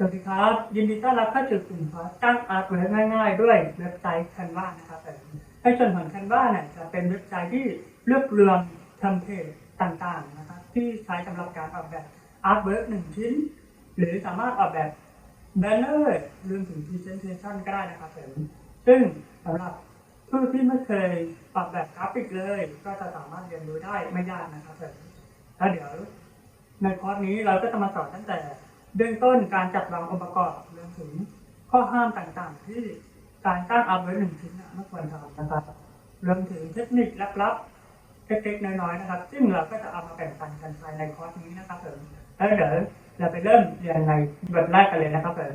สวัสดีครับ ยินดีต้อนรับเข้าสู่กลุ่มคอร์สตั้งอาร์ตเว็บง่ายๆ ด้วยเว็บไซต์ Canva นะครับผมในส่วนของ Canva เนี่ยจะเป็นเว็บไซต์ที่รวบรวมเทมเพลตต่างๆนะครับที่ใช้สำหรับการออกแบบอาร์ตเวิร์กหนึ่งชิ้น หรือสามารถออกแบบแบนเนอร์รวมถึง Presentation ก็ได้นะครับผมซึ่งสำหรับผู้ที่ไม่เคยออกแบบกราฟิกเลย ก็จะสามารถเรียนรู้ได้ไม่ยากนะครับผมแล้วเดี๋ยวในคอร์สนี้เราก็จะมาสอนตั้งแต่ เบื้องต้นการจัดวางองค์ประกอบรวมถึงข้อห้ามต่างๆ ที่การตั้งอัพไว้หนึ่งชิ้นน่ะไม่ควรทำนะครับรวมถึงเทคนิคลับๆเล็กๆน้อยๆนะครับ ซึ่งเราก็จะเอามาแบ่งปันกันภายในคอร์สนี้นะครับผมแล้วเดี๋ยวเราไปเริ่มเรียนในบทแรกกันเลยนะครับผม